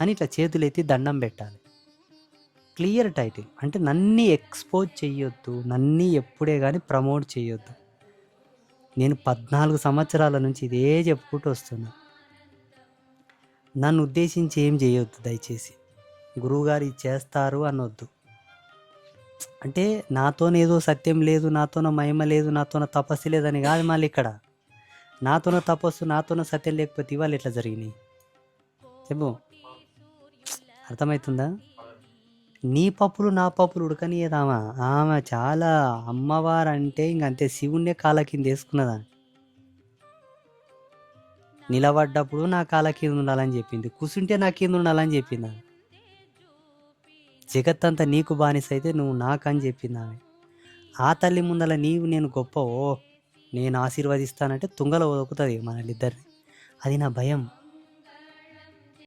అని ఇట్లా చేతులెత్తి దండం పెట్టాలి. Clear title. అంటే నన్ని ఎక్స్పోజ్ చేయొద్దు నన్ని ఎప్పుడే కానీ ప్రమోట్ చేయొద్దు నేను పద్నాలుగు సంవత్సరాల నుంచి ఇదే చెప్పుకుంటూ వస్తున్నా. నన్ను ఉద్దేశించి ఏం చేయొద్దు దయచేసి. గురువుగారు ఇది చేస్తారు అనొద్దు. అంటే నాతోనేదో సత్యం లేదు నాతోన మహిమ లేదు నాతోన తపస్సు లేదని కాదు మళ్ళీ ఇక్కడ. నాతోన తపస్సు నాతోన సత్యం లేకపోతే ఇవాళ ఎట్లా జరిగినాయి? చెప్పు. అర్థమవుతుందా నీ పప్పులు నా పప్పులు ఉడకనియదామా ఆమె చాలా అమ్మవారు అంటే ఇంకంతే శివుణ్ణే కాళ్ళ కింద వేసుకున్నదా నిలబడ్డప్పుడు నా కాళ్ళ కింద ఉండాలని చెప్పింది. కూర్చుంటే నా కింద ఉండాలని చెప్పింది? ఆమె జగత్తంతా నీకు బానిస అయితే నువ్వు నాకని చెప్పింది ఆమె ఆ తల్లి ముందల నీవు నేను గొప్ప ఓ నేను ఆశీర్వదిస్తానంటే తుంగలో ఒదుకుతుంది మనల్ని ఇద్దరిని అది నా భయం.